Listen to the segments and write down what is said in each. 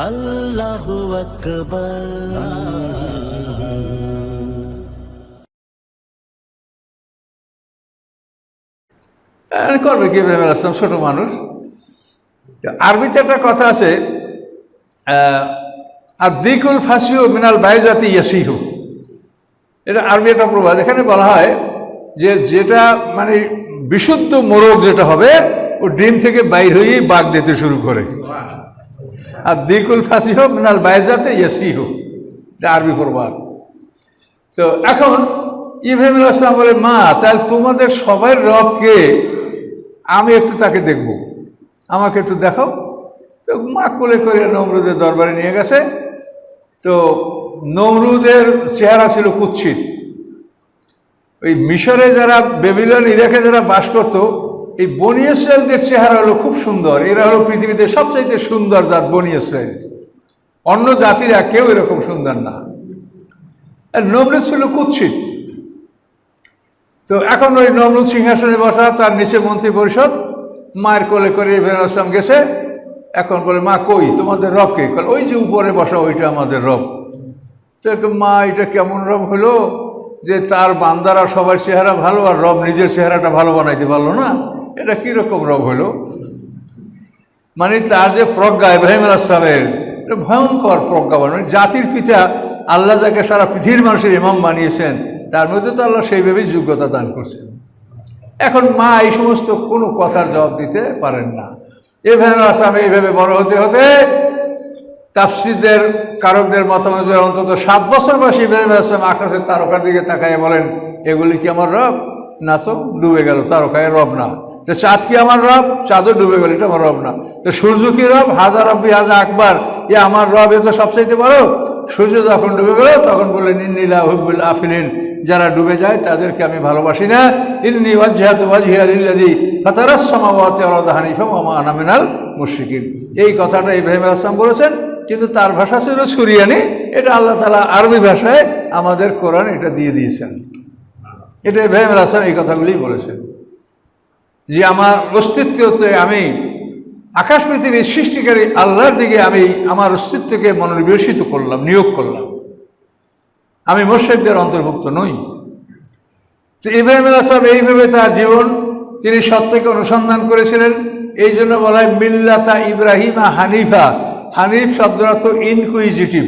আর করবে কি ইব্রাহিম আলাইহিস সালাম ছোট মানুষ। আরবিতে একটা কথা আছে আর দিকুল ফাসিও মিনাল বাইজাতি ইয়াসিহু। এটা আরবি একটা প্রবাদ। এখানে বলা হয় যে যেটা মানে বিশুদ্ধ মোরগ যেটা হবে, ও ডিম থেকে বাইর হয়েই বাঘ দিতে শুরু করে। আর দিকুল ফাসিহ মিনাল বাইজাতে ইয়াসিহু এটা আরবি প্রবাদ। তো এখন ইব্রাহিম আসলাম বলে, মা, তাহলে তোমাদের সবার রবকে আমি একটু তাকে দেখব। আমাকে একটু দেখাও। তো মা কোলে করে নমরুদের দরবারে নিয়ে গেছে। তো নমরুদের চেহারা ছিল কুৎসিত। ওই মিশরে যারা বেবিলন ইরাকে যারা বাস করত এই বনি ইসরায়েলদের চেহারা হলো খুব সুন্দর। এরা হলো পৃথিবীতে সবচাইতে সুন্দর জাত বনি ইসরায়েল। অন্য জাতিরা কেউ এরকম সুন্দর না। নমরুদ ছিল কুৎসিত। তো এখন ওই নমরুদ সিংহাসনে বসা, তার নিচে মন্ত্রী পরিষদ, মায়ের কোলে করে ইব্রাহিম আসলাম গেছে। এখন বলে, মা কই? তোমাদের রব কে? কল ওই যে উপরে বসা, ওইটা আমাদের রব। তো মা, এটা কেমন রব হলো যে তার বান্দারা সবার চেহারা ভালো আর রব নিজের চেহারাটা ভালো বানাইতে পারল না? এটা কীরকম রব হলো? মানে তার যে প্রজ্ঞা ইব্রাহিম আসলামের এটা ভয়ঙ্কর প্রজ্ঞা মানে জাতির পিতা আল্লাহ যাকে সারা পৃথিবীর মানুষের ইমাম বানিয়েছেন, তার মধ্যে তো আল্লাহ সেইভাবেই যোগ্যতা দান করছেন। এখন মা এই সমস্ত কোনো কথার জবাব দিতে পারেন না। ইব্রাহিম আসলাম এইভাবে বড় হতে হতে তাফসিদের কারকদের মতামত অন্তত সাত বছর বয়সী ইব্রাহিম আসলাম আকাশের তারকার দিকে তাকায় বলেন, এগুলি কি আমার রব? না তো, ডুবে গেল, তারকায় রব না। তো চাঁদ কি আমার রব? চাঁদও ডুবে গেল, এটা আমার রব না। তো সূর্য কি রব? হাজার রব্বি, হাজার আকবার, এ আমার রব, এ তো সবচাইতে বড়। সূর্য যখন ডুবে গেল, তখন বললেন ইন্নিলা হুব্বুল আফিলিন যারা ডুবে যায়, তাদেরকে আমি ভালোবাসি না। ইন্নি ওয়াজহাতু ওয়াজহিয়া লিল্লাযী ফাতারাস সামাওয়াতি ওয়াল আরদা হানিফাম ওয়া মা মিনাল মুশরিকিন। এই কথাটা ইব্রাহিম আসলাম বলেছেন, কিন্তু তার ভাষা ছিল সুরিয়ানি। এটা আল্লাহ তালা আরবি ভাষায় আমাদের কোরআন এটা দিয়ে দিয়েছেন। এটা ইব্রাহিম আসলাম এই কথাগুলি বলেছেন। যে আমার অস্তিত্বতে আমি আকাশ পৃথিবীর সৃষ্টিকারী আল্লাহর দিকে আমি আমার অস্তিত্বকে মনোনিবেশিত করলাম, নিয়োগ করলাম। আমি মোর্শেকদের অন্তর্ভুক্ত নই। তো ইব্রাহিম আসলাম এইভাবে তার জীবন তিনি সত্যকে অনুসন্ধান করেছিলেন। এই জন্য বলা হয় মিল্লাতা ইব্রাহিমা হানিফা। হানিফ শব্দের অর্থ ইনকুইজিটিভ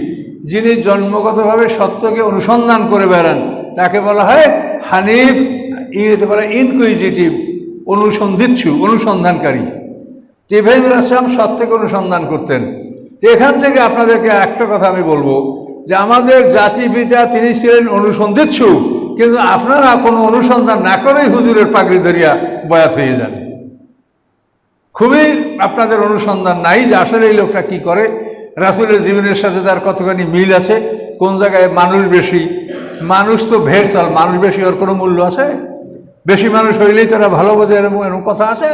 যিনি জন্মগতভাবে সত্যকে অনুসন্ধান করে বেড়ান, তাকে বলা হয় হানিফ। ইংরেজিতে বলা ইনকুইজিটিভ অনুসন্ধিৎসু, অনুসন্ধানকারী। তো ইব্রাহিম আসলাম সত্যকে অনুসন্ধান করতেন। এখান থেকে আপনাদেরকে একটা কথা আমি বলব, যে আমাদের জাতি পিতা তিনি ছিলেন অনুসন্ধিৎসু, কিন্তু আপনারা কোনো অনুসন্ধান না করেই হুজুরের পাগড়ি ধরিয়া বয়াত হয়ে যান। খুবই আপনাদের অনুসন্ধান নাই যে আসলে এই লোকটা কি করে। রাসুলের জীবনের সাথে তার কতখানি মিল আছে, কোন জায়গায় মানুষ বেশি। মানুষ তো ভেড়সাল মানুষ বেশি, ওর কোনো মূল্য আছে? বেশি মানুষ হইলেই তারা ভালো বোঝে, এরকম এরকম কথা আছে?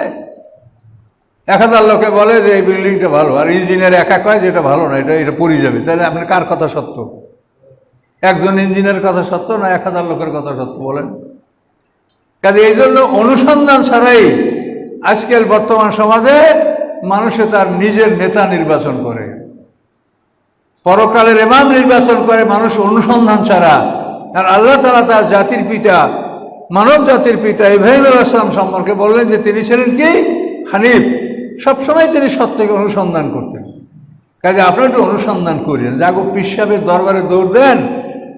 এক হাজার লোকে বলে যে এই বিল্ডিংটা ভালো, আর ইঞ্জিনিয়ার একা কয় যে এটা ভালো না, এটা এটা পড়ে যাবে। তাহলে আপনি কার কথা সত্য? একজন ইঞ্জিনিয়ারের কথা সত্য না এক হাজার লোকের কথা সত্য বলেন? কাজে এই জন্য অনুসন্ধান ছাড়াই আজকাল বর্তমান সমাজে মানুষে তার নিজের নেতা নির্বাচন করে। পরকালের এমাম নির্বাচন করে মানুষ অনুসন্ধান ছাড়া। আর আল্লাহ তালা তার জাতির পিতা মানব জাতির পিতা ইব্রাহিম আসলাম সম্পর্কে বললেন যে তিনি ছিলেন কি? হানিফ। সবসময় তিনি সত্যকে অনুসন্ধান করতেন। কাজে আপনারা একটু অনুসন্ধান করেন জাগো পিসাবের দরবারে দৌড় দেন।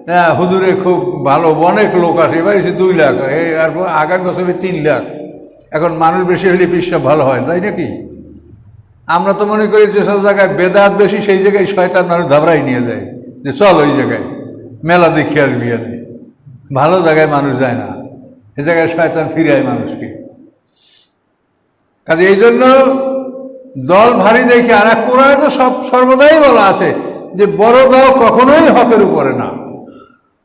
হ্যাঁ হুজুরে খুব ভালো, অনেক লোক আসে। এবার এসে দুই লাখ, এই আর আগামী বছরে তিন লাখ। এখন মানুষ বেশি হলে পিসাব ভালো হয়, তাই নাকি? আমরা তো মনে করি যে সব জায়গায় বেদাত বেশি, সেই জায়গায় শয়তান মানুষ ধাবরাই নিয়ে যায়। যে চল ওই জায়গায়, মেলা দেখে আসবি ভালো জায়গায় মানুষ যায় না। এ জায়গায় শয়তান ফিরায় মানুষকে। কাজে এই জন্য দল ভারী দেখে, আর কোরআনে তো সব সর্বদাই বলা আছে যে বড় দল কখনোই হকের উপরে না।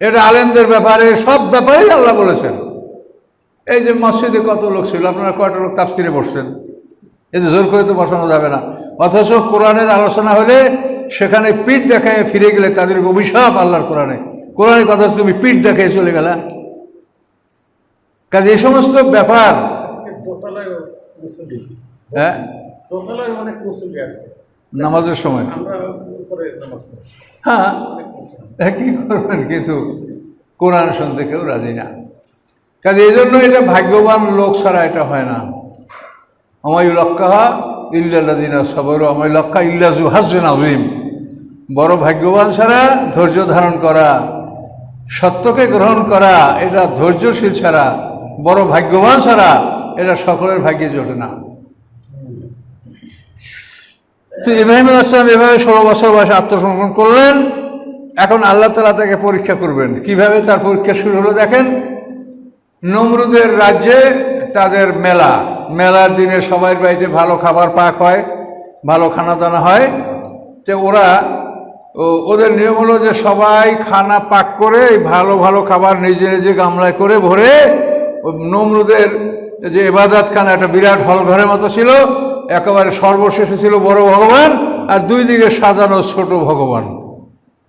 এটা আলেমদের ব্যাপারে, সব ব্যাপারেই আল্লাহ বলেছেন। এই যে মসজিদে কত লোক ছিল, আপনারা কয়টা লোক তাফসিরে বসছেন এতে জোর করে তো বসানো যাবে না। অথচ কোরআনের আলোচনা হলে সেখানে পিঠ দেখায় ফিরে গেলে তাদের অভিশাপ আল্লাহর কোরআনে। কোরআনের কথা তুমি পিঠ দেখায় চলে গেলা। কাজে এই সমস্ত ব্যাপার হ্যাঁ? নামাজের সময়। হ্যাঁ। হ্যাঁ, কি করবেন? কিন্তু কোরআন শুনতে কেউ রাজি না। কাজে এই জন্য এটা ভাগ্যবান লোক ছাড়া এটা হয় না। অমায়ুলক্কাহা ইল্লাদিনা সবর অমায়ুলক্কা ইল্লাজু হাজুন আজিম বড় ভাগ্যবান ছাড়া ধৈর্য ধারণ করা সত্যকে গ্রহণ করা এটা ধৈর্যশীল ছাড়া বড় ভাগ্যবান ছাড়া এটা সকলের ভাগ্যে জোটে না। তো ইব্রাহিম আসলাম এভাবে ষোলো বছর বয়সে আত্মসমর্পণ করলেন। এখন আল্লাহ তালা তাকে পরীক্ষা করবেন। কীভাবে তার পরীক্ষা শুরু হলো দেখেন? নমরুদের রাজ্যে তাদের মেলা। মেলার দিনে সবাই বাড়িতে ভালো খাবার পাক হয়, ভালো খানা দানা হয়। যে ওরা ওদের নিয়ম হলো যে সবাই খানা পাক করে ভালো ভালো খাবার নিজে নিজে গামলায় করে ভরে নমরুদের যে এবাদাত খানা একটা বিরাট হল ঘরের মতো ছিল, একেবারে সর্বশেষে ছিল বড় ভগবান, আর দুই দিকে সাজানো ছোট ভগবান।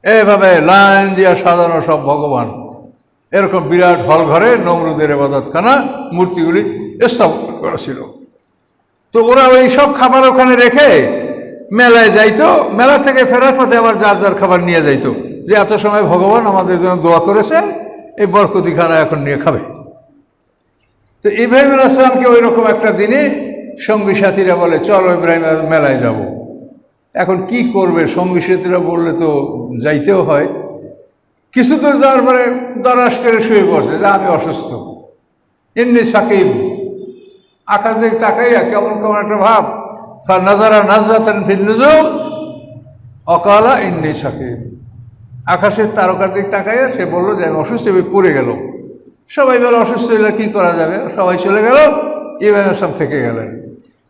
এভাবে লাইন দিয়া সাজানো সব ভগবান। এরকম বিরাট হল ঘরে নমরুদের এবাদতখানা মূর্তিগুলি স্থাপন করা ছিল। তো ওরা ওই সব খাবার ওখানে রেখে মেলায় যাইতো, মেলা থেকে ফেরার পথে আবার যার যার খাবার নিয়ে যাইতো। যে এত সময় ভগবান আমাদের জন্য দোয়া করেছে, এই বরকতি খানা এখন নিয়ে খাবে। তো ইব্রাহিম আসলামকে ওই রকম একটা দিনে সঙ্গী সাথীরা বলে, চলো ইব্রাহিম মেলায় যাব। এখন কি করবে? সঙ্গী সাথীরা বললে তো যাইতেও হয়। কিছু দূর যাওয়ার পরে দরাস করে শুয়ে পড়ছে, যে, আমি অসুস্থ। এমনি সাকিব, আকাশ দিকে তাকাইয়া কেমন কেমন একটা ভাব। ফা নাজারা নাজরাতান ফির নুজুম অকালা ইন্নি সাকিব। আকাশের তারকার দিক তাকাইয়া সে বলল যে, আমি অসুস্থ পড়ে গেল সবাই বলে, অসুস্থ হলে কী করা যাবে? সবাই চলে গেল ইব্রাহিম আসলাম থেকে গেলেন।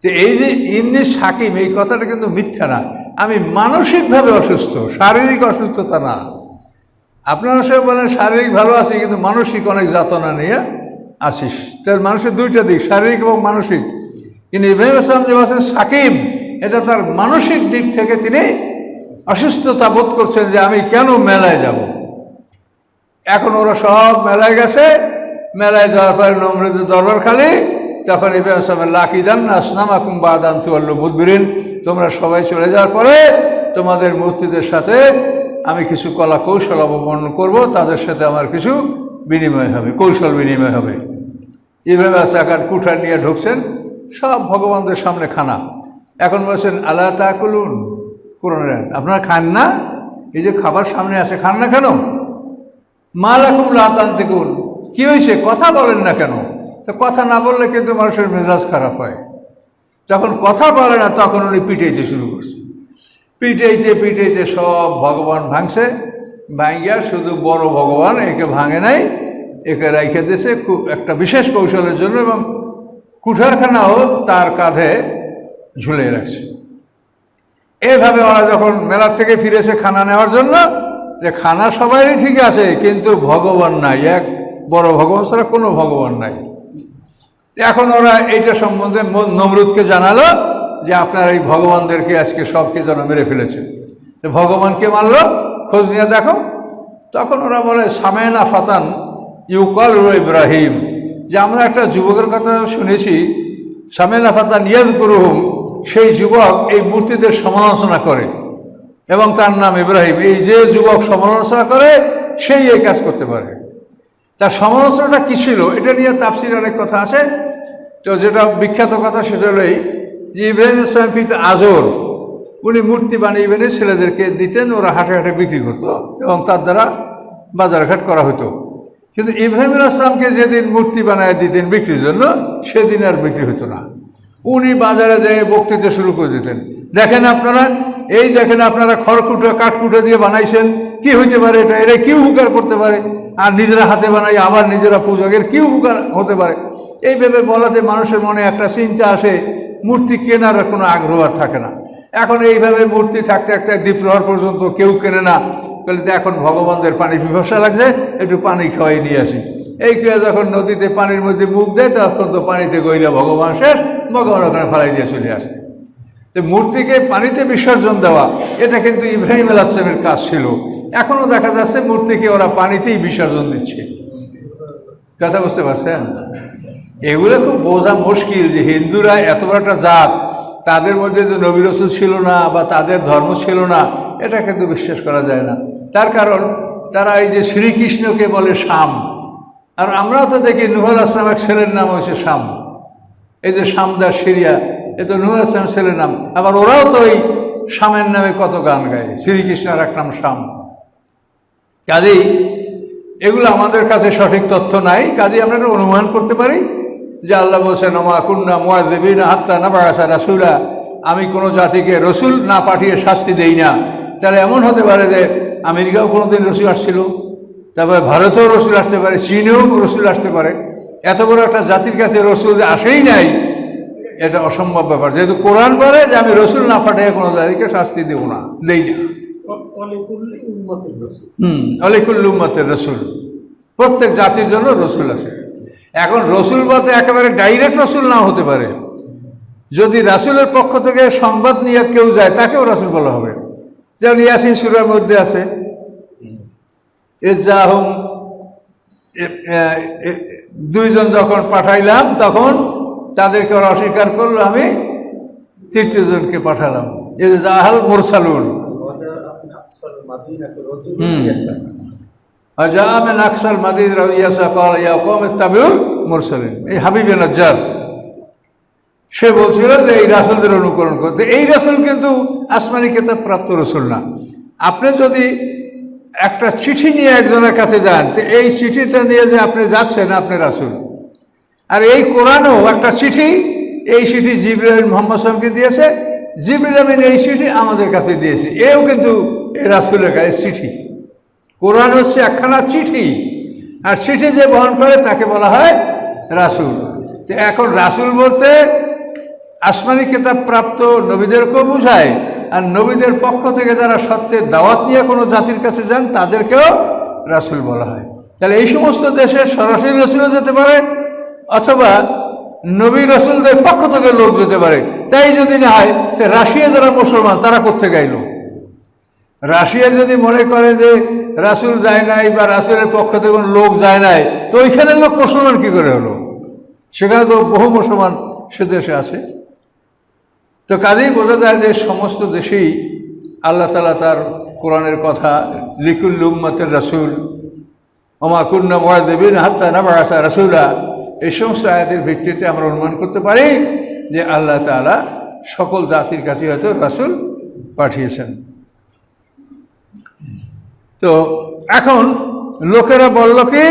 তো এই যে ইমনি সাকিম, এই কথাটা কিন্তু মিথ্যা না। আমি মানসিকভাবে অসুস্থ, শারীরিক অসুস্থতা না। আপনারা সব বলেন, শারীরিক ভালো আছি, কিন্তু মানসিক অনেক যাতনা নিয়ে আসিস তার মানুষের দুইটা দিক, শারীরিক এবং মানসিক। কিন্তু ইব্রাহিম আসলাম যে বলছেন সাকিব এটা তার মানসিক দিক থেকে তিনি অসুস্থতা বোধ করছেন যে আমি কেন মেলায় যাব? এখন ওরা সব মেলায় গেছে। মেলায় যাওয়ার পরে নমরুদের দরবার খালি। তখন ইব্রাহিম আসলামের লাকিদান আসনামা কুম্বা আদান তুয়াল্লু বুধবিরিন। তোমরা সবাই চলে যাওয়ার পরে তোমাদের মূর্তিদের সাথে আমি কিছু কলা কৌশল অবলম্বন করব। তাদের সাথে আমার কিছু বিনিময় হবে, কৌশল বিনিময় হবে। ইব্রাহিম আসাকার কুঠার নিয়ে ঢুকছেন। সব ভগবানদের সামনে খানা। এখন বলছেন আল্লাহ তাকুলুন? কোরআনের আয়াত। আপনারা খান না? এই যে খাবার সামনে আসে খান না কেন? মালাকুম লাতান্তিকুন কি হয়েছে? কথা বলেন না কেন? তো কথা না বললে কিন্তু মানুষের মেজাজ খারাপ হয়। যখন কথা বলে না, তখন উনি পিটাইতে শুরু করছে। পিটাইতে পিটাইতে সব ভগবান ভাঙছে ভাঙ্গিয়া শুধু বড় ভগবান, একে ভাঙে নাই, একে রাইখে দিয়েছে খুব একটা বিশেষ কৌশলের জন্য এবং কুঠারখানাও তার কাঁধে ঝুলে রাখছে। এভাবে ওরা যখন মেলার থেকে ফিরেছে খানা নেওয়ার জন্য যে খানা সবারই ঠিক আছে, কিন্তু ভগবান নাই। এক বড় ভগবান ছাড়া কোনো ভগবান নাই। এখন ওরা এইটা সম্বন্ধে নমরুদকে জানালো যে আপনার এই ভগবানদেরকে আজকে সবকে যেন মেরে ফেলেছে। তো ভগবানকে মারলো খোঁজ নিয়ে দেখো। তখন ওরা বলে সামেনা ফাতান ইউকাল ইব্রাহিম। যে আমরা একটা যুবকের কথা শুনেছি সামেনা ফাতান ইয়াদ করুম সেই যুবক এই মূর্তিদের সমালোচনা করে। এবং তার নাম ইব্রাহিম। এই যে যুবক সমালোচনা করে, সেই এই কাজ করতে পারে। তার সমালোচনাটা কী ছিল, এটা নিয়ে তাপসির অনেক কথা আসে তো যেটা বিখ্যাত কথা সেটা হলো এই যে ইব্রাহিম ইসলাম পিতা আজর, উনি মূর্তি বানিয়ে বানিয়ে ছেলেদেরকে দিতেন, ওরা হাটে হাটে বিক্রি করতো এবং তার দ্বারা বাজারঘাট করা হতো। কিন্তু ইব্রাহিম আসলামকে যেদিন মূর্তি বানায় দিতেন বিক্রির জন্য, সেদিন আর বিক্রি হতো না। উনি বাজারে যেয়ে বক্তৃতা শুরু করে দিতেন। দেখেন আপনারা, এই দেখেন আপনারা খড়কুটো, কাঠকুটো দিয়ে বানাইছেন। কি হইতে পারে এটা? এরা কি উপকার করতে পারে? আর নিজেরা হাতে বানাই, আবার নিজেরা পূজকের কি উপকার হতে পারে? এইভাবে বলাতে মানুষের মনে একটা চিন্তা আসে, মূর্তি কেনার কোনো আগ্রহ আর থাকে না। এখন এইভাবে মূর্তি থাকতে থাকতে দ্বীপ্রহর পর্যন্ত কেউ কেনে না। বলে তো এখন ভগবানদের পানি পিপাসা লাগছে, একটু পানি খাওয়াই নিয়ে আসি। এই কেউ যখন নদীতে পানির মধ্যে মুখ দেয়, তখন তো পানিতে গইলে ভগবান শেষ, ভগবান ওখানে ফালাই দিয়ে চলে আসে। তো মূর্তিকে পানিতে বিসর্জন দেওয়া, এটা কিন্তু ইব্রাহিম আল আসলামের কাজ ছিল। এখনও দেখা যাচ্ছে মূর্তিকে ওরা পানিতেই বিসর্জন দিচ্ছে। কথা বুঝতে পারছেন? এগুলো খুব বোঝা মুশকিল যে হিন্দুরা এত বড় একটা জাত, তাদের মধ্যে যে নবী রসুল ছিল না বা তাদের ধর্ম ছিল না, এটা কিন্তু বিশ্বাস করা যায় না। তার কারণ তারা এই যে শ্রীকৃষ্ণকে বলে শাম। আর আমরাও তো দেখি নুহুল আসলাম এক ছেলের নাম হচ্ছে শাম। এই যে শামদার সিরিয়া, এ তো নুহুল আসলাম ছেলের নাম। আবার ওরাও তো এই শামের নামে কত গান গায়, শ্রীকৃষ্ণের এক নাম শাম। কাজেই এগুলো আমাদের কাছে সঠিক তথ্য নাই, কাজেই আমরা এটা অনুমান করতে পারি যে আল্লাহ বলছেন, ওমা কুন্না মোয়াদেবিন হাত্তা না বাগাসা রাসুলা। আমি কোনো জাতিকে রসুল না পাঠিয়ে শাস্তি দেই না। তাহলে এমন হতে পারে যে আমেরিকাও কোনোদিন রসুল আসছিল। তারপরে ভারতেও রসুল আসতে পারে, চীনেও রসুল আসতে পারে। এত বড় একটা জাতির কাছে রসুল আসেই নাই, এটা অসম্ভব ব্যাপার। যেহেতু কোরআন বলে যে আমি রসুল না পাঠিয়ে কোনো জাতিকে শাস্তি দেব না, দেই না। হুম অলিকুল্লুম্মতের রসুল। প্রত্যেক জাতির জন্য রসুল আছে। এখন রসুল বলতে একেবারে ডাইরেক্ট রসুল না হতে পারে। যদি রাসুলের পক্ষ থেকে সংবাদ নিয়ে কেউ যায়, তাকেও রাসুল বলা হবে। যেমন ইয়াসিন সুরের মধ্যে আছে। এজাহুম দুইজন যখন পাঠাইলাম, তখন তাদেরকে ওরা অস্বীকার করল, আমি তৃতীয়জনকে পাঠালাম। এ জাহাল মোরসালুন। হুম। আজামে নাকসাল মাদিদ রাইয়াসা কল ইয়া কম তাবিউল মুরসালিন। এই হাবিবে নজ্জার। সে বলছিল যে এই রাসুলদের অনুকরণ করতে। এই রাসুল কিন্তু আসমানি কেতাব প্রাপ্ত রসুল না। আপনি যদি একটা চিঠি নিয়ে একজনের কাছে যান, তো এই চিঠিটা নিয়ে যে আপনি যাচ্ছেন, আপনি রাসুল। আর এই কোরআনও একটা চিঠি, এই চিঠি জিব্রাহিম মোহাম্মদ সালামকে দিয়েছে আমিন এই চিঠি আমাদের কাছে দিয়েছে। এও কিন্তু এই রাসুলের কাছে চিঠি। কোরআন হচ্ছে একখানা চিঠি। আর চিঠি যে বহন করে তাকে বলা হয় রাসুল। তো এখন রাসুল বলতে আসমানি কেতাব প্রাপ্ত নবীদেরকেও বোঝায়? আর নবীদের পক্ষ থেকে যারা সত্যের দাওয়াত নিয়ে কোনো জাতির কাছে যান, তাদেরকেও রাসুল বলা হয়। তাহলে এই সমস্ত দেশে সরাসরি রসুলও যেতে পারে, অথবা নবী রসুলদের পক্ষ থেকে লোক যেতে পারে। তাই যদি না হয়, তো রাশিয়া যারা মুসলমান, তারা কোথেকে গাইল রাশিয়া যদি মনে করে যে রাসুল যায় নাই বা রাসুলের পক্ষ থেকে কোনো লোক যায় নাই, তো ওইখানে লোক মুসলমান কি করে হলো? সেখানে তো বহু মুসলমান সে দেশে আছে। তো কাজেই বোঝা যায় যে সমস্ত দেশেই আল্লাহ তালা তার কোরআনের কথা লিকুল উম্মতের রাসুল ওমাকুন্না মহাদেবিন হাত্তা নাবাসা রাসুলা, এই সমস্ত আয়াতের ভিত্তিতে আমরা অনুমান করতে পারি যে আল্লাহ তালা সকল জাতির কাছে হয়তো রাসুল পাঠিয়েছেন। তো এখন লোকেরা বলল কি,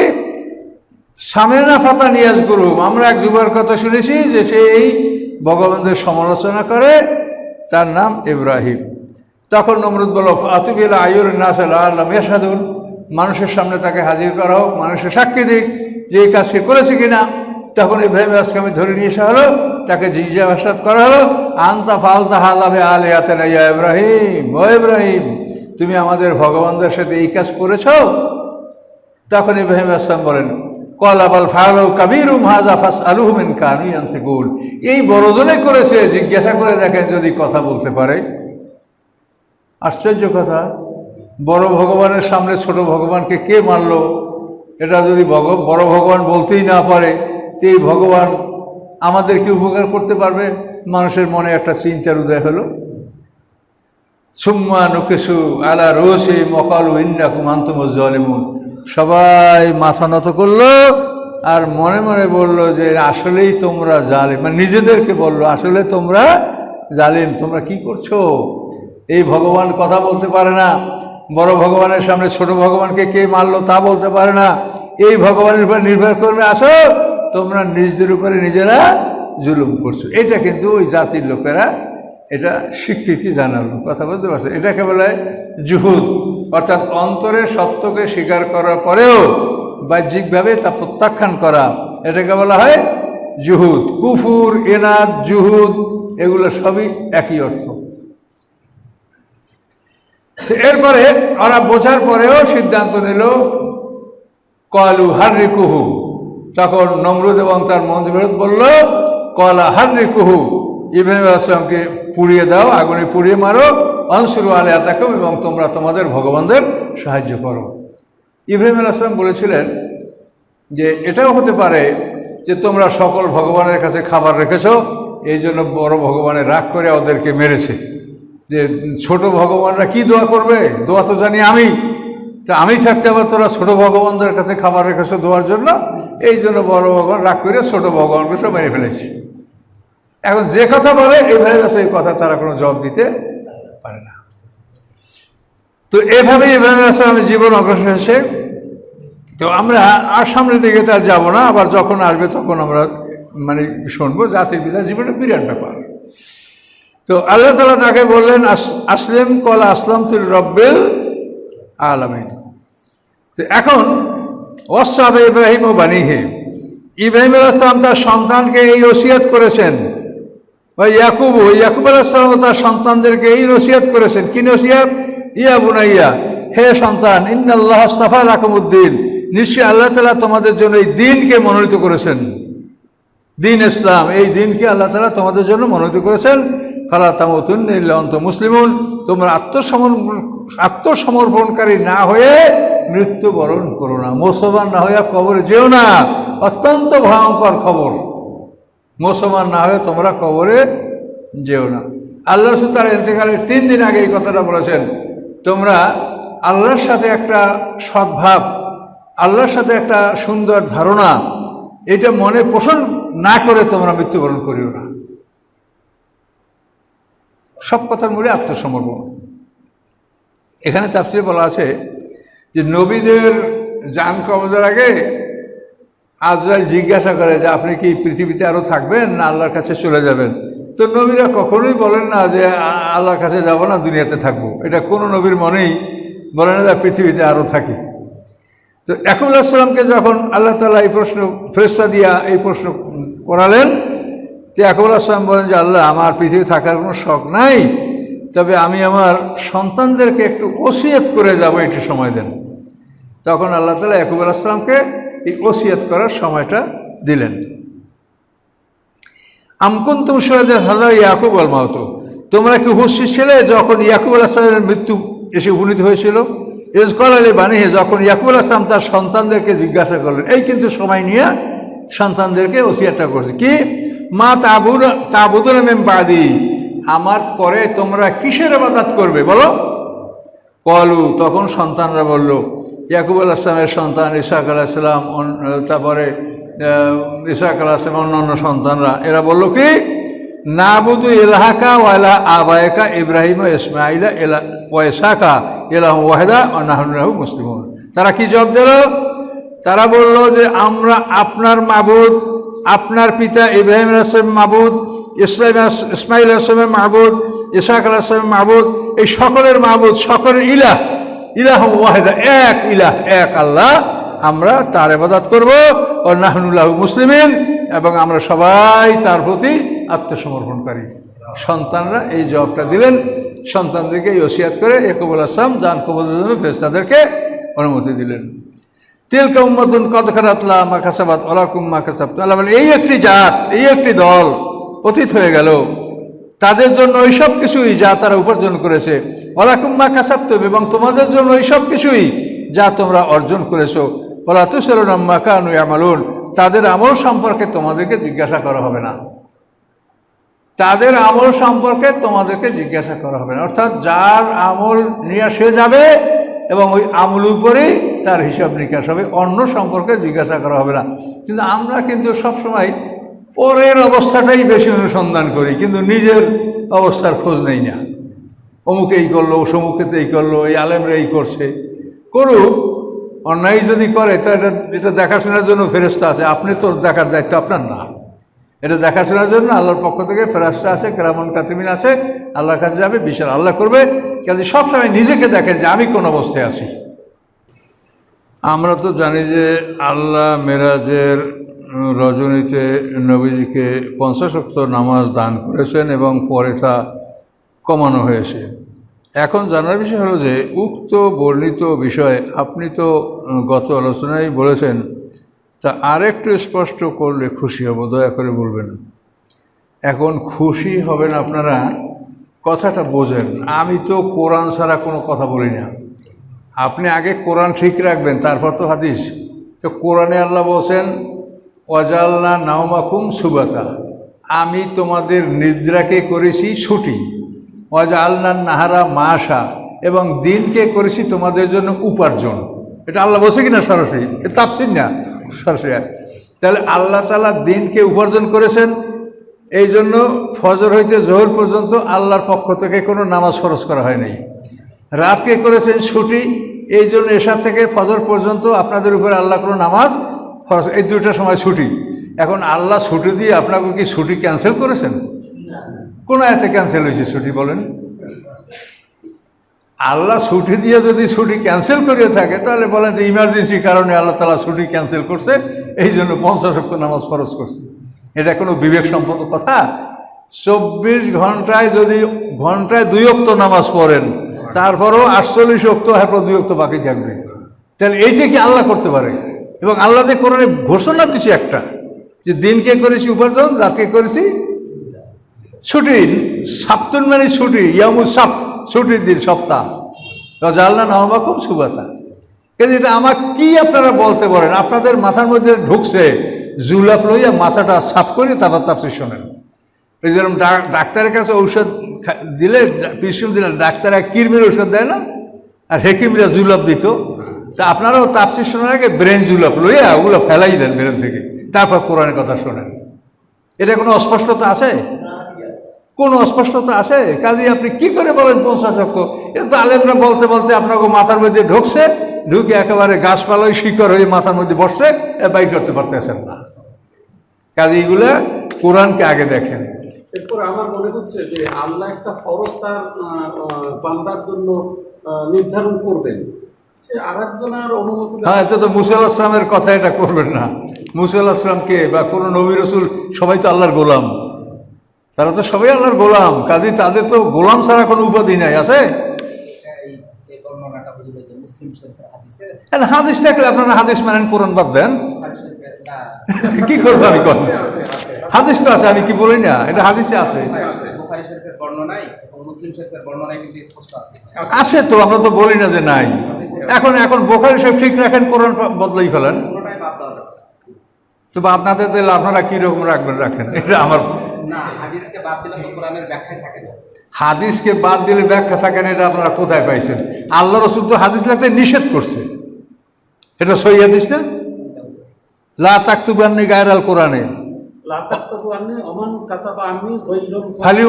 সামেনা ফাতা নিয়াজ গুরুম আমরা এক যুবার কথা শুনেছি যে সে এই ভগবানদের সমালোচনা করে, তার নাম ইব্রাহিম। তখন নমরুদ বলল আতুবিল আয়ুর নাস আল্লাহ মেসাদুল মানুষের সামনে তাকে হাজির করা হোক, মানুষের সাক্ষী দিক, যে এই কাজ সে করেছে কিনা। তখন ইব্রাহিম আসকামি ধরে নিয়ে আসা হলো, তাকে জিজ্ঞাসাবাদ করা হলো, আন্তা ফালতা হালাবে আলে হাতে না ইয়া ইব্রাহিম? ও ইব্রাহিম, তুমি আমাদের ভগবানদের সাথে এই কাজ করেছ? তখন ইব্রাহিম আসলাম বলেন কলাবাল ফায়াল কাবির হাজা ফাস আলুহমিন কানুই আনতে গুল এই বড়জনে করেছে জিজ্ঞাসা করে দেখেন যদি কথা বলতে পারে। আশ্চর্য কথা, বড় ভগবানের সামনে ছোট ভগবানকে কে মানল এটা যদি বড় ভগবান বলতেই না পারে, তো এই ভগবান আমাদের কি উপকার করতে পারবে? মানুষের মনে একটা চিন্তার উদয় হলো। সুম্মা নুকেশু আলা রোসে মকালু ইন্নাকুম আন্তমজ্জলিমুন সবাই মাথা নত করল আর মনে মনে বলল যে আসলেই তোমরা জালিম। মানে নিজেদেরকে বলল, আসলে তোমরা জালিম, তোমরা কি করছ? এই ভগবান কথা বলতে পারে না। বড় ভগবানের সামনে ছোট ভগবানকে কে মারলো তা বলতে পারে না। এই ভগবানের উপর নির্ভর করবে, আসো, তোমরা নিজেদের উপরে নিজেরা জুলুম করছ। এটা কিন্তু ওই জাতির লোকেরা এটা স্বীকৃতি জানালো কথা বলতে পারছে। এটাকে বলা জুহুদ। অর্থাৎ অন্তরের সত্যকে স্বীকার করার পরেও বাহ্যিকভাবে তা প্রত্যাখ্যান করা। এটাকে বলা হয় জুহুদ। কুফুর, এনাদ, জুহুদ, এগুলো সবই একই অর্থ। এরপরে ওরা বোঝার পরেও সিদ্ধান্ত নিল, কলু হার্রি কুহু তখন নমরুদ এবং তার মন্ত্রী বলল, কলা হার্রি কুহু ইব্রাহিম আসলামকে পুড়িয়ে দাও, আগুনে পুড়িয়ে মারো অনসুর আলে আতাকুম এবং তোমরা তোমাদের ভগবানদের সাহায্য করো। ইব্রাহিম আসলাম বলেছিলেন যে, এটাও হতে পারে যে তোমরা সকল ভগবানের কাছে খাবার রেখেছ, এই জন্য বড় ভগবানের রাগ করে ওদেরকে মেরেছে। যে, ছোট ভগবানরা কি দোয়া করবে? দোয়া তো জানি আমি। তা আমি থাকতে আবার তোরা ছোট ভগবানদের কাছে খাবার রেখেছো দোয়ার জন্য? এই জন্য বড় ভগবান রাগ করে ছোট ভগবানকে সব মেরে ফেলেছি। এখন যে কথা বলে এইভাবে সেই কথা তারা কোনো জবাব দিতে পারে না। তো এভাবে আসলে আমি জীবন অগ্রসর হয়েছে। তো আমরা আর সামনের দিকে তার যাব না, আবার যখন আসবে তখন আমরা মানে শুনব জাতির বিদ্যা জীবনের বিরাট ব্যাপার। তো আল্লাহ তালা তাকে বললেন, আস- আসলেম কলা আসলাম তুল রব্বেল আলমিন। তো এখন ওয়াসাবে ইব্রাহিম ও বানিহে। ইব্রাহিম আলাইসলাম তার সন্তানকে এই ওসিয়াত করেছেন ওই ইয়াকুব ইয়াকুব আলাইসলাম তার সন্তানদেরকে এই নসিয়াত করেছেন। কি নসিয়াত ইয়া বুনাইয়া, হে সন্তান, ইন্নাল্লাহ আস্তাফা রাকমুদ্দিন নিশ্চয়ই আল্লাহ তালা তোমাদের জন্য এই দিনকে মনোনীত করেছেন। দিন ইসলাম, এই দিনকে আল্লাহ তালা তোমাদের জন্য মনোনীত করেছেন। ফালা তামতুন অন্ত মুসলিমুন। তোমরা আত্মসমর্পণ আত্মসমর্পণকারী না হয়ে মৃত্যুবরণ করো না। মুসলমান না হয়ে কবরে যেও না। অত্যন্ত ভয়ঙ্কর খবর। মুসলমান না হয়ে তোমরা কবরে যেও না। আল্লাহ রসুল তার এতেকালের তিন দিন আগে এই কথাটা বলেছেন, তোমরা আল্লাহর সাথে একটা সদ্ভাব, আল্লাহর সাথে একটা সুন্দর ধারণা, এটা মনে পোষণ না করে তোমরা মৃত্যুবরণ করিও না। সব কথার মূলে আত্মসমর্পণ। এখানে তাফসিরে বলা আছে যে নবীদের যান কবজের আগে আজরাইল জিজ্ঞাসা করে যে, আপনি কি পৃথিবীতে আরও থাকবেন না আল্লাহর কাছে চলে যাবেন? তো নবীরা কখনোই বলেন না যে আল্লাহর কাছে যাব না, দুনিয়াতে থাকব। এটা কোনো নবীর মনেই বলে না যে পৃথিবীতে আরও থাকি। তো একুল আসসালামকে যখন আল্লাহ তালা এই প্রশ্ন ফেরস্তা দিয়া এই প্রশ্ন করালেন, তো একুল আসসালাম বলেন যে, আল্লাহ, আমার পৃথিবী থাকার কোনো শখ নাই, তবে আমি আমার সন্তানদেরকে একটু ওসিয়ত করে যাব, একটু সময় দেন। তখন আল্লাহ তালা একুব আসসালামকে এই ওসিয়ত করার সময়টা দিলেন। আমকুন তুম সুরাদের হাজার ইয়াকুব আল মাহতো তোমরা কি হুশিস ছিলে যখন ইয়াকুব আল আসলামের মৃত্যু এসে উপনীত হয়েছিল? ইজকল আলী বানিয়ে যখন ইয়াকুব আল আসলাম তার সন্তানদেরকে জিজ্ঞাসা করলেন, এই কিন্তু সময় নিয়ে সন্তানদেরকে ওসিয়াতটা করছে। কি? মা তাবুর তাবুদুল মেম বাদি। আমার পরে তোমরা কিসের আবাদাত করবে? বলো। কলু তখন সন্তানরা বলল ইয়াকুব আল আসলামের সন্তান ইসাক আলাহিসাম তারপরে আহ, ইসাক আলাহিসাম অন্যান্য সন্তানরা এরা বলল কি? নাবুদু এলাহাকা ওয়ালা আবায়কা ইব্রাহিম ইসমাইলা এলা ওয়াইসাকা এলাহ ওয়াহেদা ও নাহরাহু মুসলিম তারা কি জব দিল? তারা বলল যে আমরা আপনার মাবুদ আপনার পিতা ইব্রাহিম আসলাম মাবুদ ইসলাম ইসমাইল আসলামের মাহবুদ ইসাক আসলামের মাহবুদ এই সকলের মাহবুদ সকলের ইলাহ ইলাহ ওয়াহেদা, এক ইলাহ, এক আল্লাহ, আমরা তার এবাদাত করব। ও নাহনুল্লাহ মুসলিমিন, এবং আমরা সবাই তার প্রতি আত্মসমর্পণকারী। সন্তানরা এই জবাবটা দিলেন। সন্তানদেরকে ইসিয়াত করে একবুল আসলাম জান কবজের জন্য ফেরেস্তাদেরকে অনুমতি দিলেন। তিলকা উম্মতুন কদ খারাতলা মা খাসাবাত ওলাকুম মা আল্লাহ এই একটি জাত, এই একটি দল অতীত হয়ে গেল। তাদের জন্য ওই সব কিছুই যা তারা উপার্জন করেছে। ওলাকুম মা খাসাবতুম এবং তোমাদের জন্য ওই সব কিছুই যা তোমরা অর্জন করেছ। ওলা তুসরুন মা কানু আমালুন তাদের আমল সম্পর্কে তোমাদেরকে জিজ্ঞাসা করা হবে না। তাদের আমল সম্পর্কে তোমাদেরকে জিজ্ঞাসা করা হবে না। অর্থাৎ যার আমল নিয়ে সে যাবে এবং ওই আমল উপরেই তার হিসাব নিকাশ হবে। অন্য সম্পর্কে জিজ্ঞাসা করা হবে না। কিন্তু আমরা কিন্তু সবসময় পরের অবস্থাটাই বেশি অনুসন্ধান করি, কিন্তু নিজের অবস্থার খোঁজ নেই না। অমুকে এই করল সমুখে তো এই করল, এই আলেমরা এই করছে। করুক, অন্যায় যদি করে, তো এটা এটা দেখাশোনার জন্য ফেরস্তা আছে। আপনি তো দেখার দায়িত্ব আপনার না। এটা দেখাশোনার জন্য আল্লাহর পক্ষ থেকে ফেরাস্তা আছে কেরামন কাতিমিন আছে, আল্লাহর কাছে যাবে, বিশাল আল্লাহ করবে। কাজে সবসময় নিজেকে দেখেন যে আমি কোন অবস্থায় আছি। আমরা তো জানি যে আল্লাহ মেরাজের রজনীতে নবীজিকে পঞ্চাশক্ত নামাজ দান করেছেন এবং পরে তা কমানো হয়েছে। এখন জানার বিষয় হলো যে, উক্ত বর্ণিত বিষয় আপনি তো গত আলোচনায় বলেছেন, তা আরেকটু স্পষ্ট করলে খুশি হব, দয়া করে বলবেন। এখন খুশি হবেন আপনারা, কথাটা বোঝেন। আমি তো কোরআন ছাড়া কোনো কথা বলি না। আপনি আগে কোরআন ঠিক রাখবেন, তারপর তো হাদিস। তো কোরআনে আল্লাহ বলছেন ওয়াজাল্লা নাওমাকুম সুবাতা। আমি তোমাদের নিদ্রাকে করেছি ছুটি। ওয়াজা আল্লাহ নাহারা মাসা এবং দিনকে করেছি তোমাদের জন্য উপার্জন। এটা আল্লাহ বসে কিনা সরাসরি? এটা তাপসিন না? সরাসরি তাহলে আল্লাহ তালা দিনকে উপার্জন করেছেন এই জন্য ফজর হইতে জোহর পর্যন্ত আল্লাহর পক্ষ থেকে কোনো নামাজ খরচ করা হয় নাই। রাতকে করেছেন ছুটি এই জন্য এসার থেকে ফজর পর্যন্ত আপনাদের উপরে আল্লাহ কোনো নামাজ ফরজ এই দুইটা সময় ছুটি। এখন আল্লাহ ছুটি দিয়ে আপনাকে কি ছুটি ক্যান্সেল করেছেন? কোন এতে ক্যান্সেল হয়েছে ছুটি বলেন? আল্লাহ ছুটি দিয়ে যদি ছুটি ক্যান্সেল করিয়ে থাকে, তাহলে বলেন যে ইমার্জেন্সি কারণে আল্লাহ তালা ছুটি ক্যান্সেল করছে, এই জন্য পঞ্চাশ অক্ট নামাজ ফরজ করছে। এটা কোনো বিবেক কথা? চব্বিশ ঘন্টায় যদি ঘন্টায় দুই অক্ত নামাজ পড়েন, তারপরেও আটচল্লিশ অক্ত এরপর দুই অক্ত বাকি থাকবে। তাহলে এইটা কি আল্লাহ করতে পারে? এবং আল্লাহ যে কোরআনে ঘোষণা দিছে একটা, যে দিনকে করেছি উপার্জন, রাতকে করেছি ছুটি সাপ্তুন মানে ছুটি ইয়ামুল সাপ ছুটির দিন, সপ্তাহ। তো জানলা নহবা খুব সুবাতা। কিন্তু এটা আমার কি আপনারা বলতে পারেন? আপনাদের মাথার মধ্যে ঢুকছে জুলাপ লইয়া মাথাটা সাফ করে তারপর তাপসি শোনেন। ওই যেরকম ডাক্তারের কাছে ঔষধ দিলে পিছন দিলে ডাক্তাররা কিরমির ঔষধ দেয় না? আর হেকিমরা জুলাপ দিত। তা আপনারাও তাপসি শোনার আগে ব্রেন জুলাপ লইয়া ওগুলো ফেলাই দেন ব্রেন থেকে। তারপর কোরআনের কথা শোনেন। এটা কোনো অস্পষ্টতা আছে? কোনো অস্পষ্টতা আছে? কাজে আপনি কি করে বলেন পঞ্চাশ অক্ত এটা তো আলেমরা বলতে বলতে আপনাকে মাথার মধ্যে ঢুকছে, ঢুকে একেবারে গাছপালায় শিকড় হয়ে মাথার মধ্যে বসছে, এ বাইর করতে পারতেছেন না। কাজে এগুলো কোরআনকে আগে দেখেন। এরপর আমার মনে হচ্ছে যে আল্লাহ একটা ফরজ তার বান্দার জন্য নির্ধারণ করবেন। হ্যাঁ এতে তো মুসাল আসলামের কথা এটা করবেন না। মুসাল আসলামকে বা কোনো নবী রসুল সবাই তো আল্লাহর গোলাম। তারা তো সবাই আল্লাহর গোলাম। কাজে তাদের তো গোলাম ছাড়া কোনো উপাধি নাই আছে? শরীফের হাদিসে থাকলে আপনারা হাদিস মানেন কোরআন বাদ দেন। কি করব আমি কথা হাদিস তো আছে আমি কি বলি না? এটা হাদিসে আছে। বুখারী শরীফের বর্ণনায় এবং মুসলিম শরীফের বর্ণনায় কিন্তু স্পষ্ট আছে। আছে। তো আমরা তো বলি না যে নাই। এখন এখন বোখারি সব ঠিক রাখেন কোরআন বদলাই ফেলেন। কোনোটাই বাদ দেওয়া যাবে না। তো দিলে আপনারা কীরকম রাখবেন রাখেন? এটা আমার না হাদিসকে বাদ দিলে তো কোরআনের ব্যাখ্যাই থাকে না। হাদিসকে বাদ দিলে ব্যাখ্যা থাকেন এটা আপনারা কোথায় পাইছেন? আল্লাহ রসুল তো হাদিস লাগতে নিষেধ করছে। এটা সই হাদিস না? লা তাকতুবান্নি গায়ের আল কোরআনে। তাহলে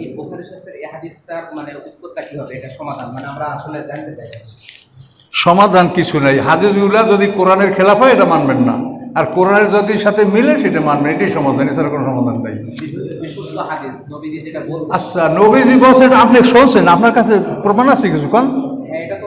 এই বুখারী শরীফের এই হাদিসটার মানে উত্তরটা কি হবে? এটা সমাধান মানে আমরা আসলে জানতে চাই। সমাধান কিছু নাই। হাদিসগুলা যদি কোরআনের খেলাফ হয় এটা মানবেন না। আর কোরআনের যদি সাথে মিলে সেটা মানবেন এটাই সমাধান এছাড়া কোনো সমাধান নাই। আচ্ছা নবীজি বলছেন আপনি শুনছেন? আপনার কাছে প্রমাণ আছে কিছু কোন হ্যাঁ এটা তো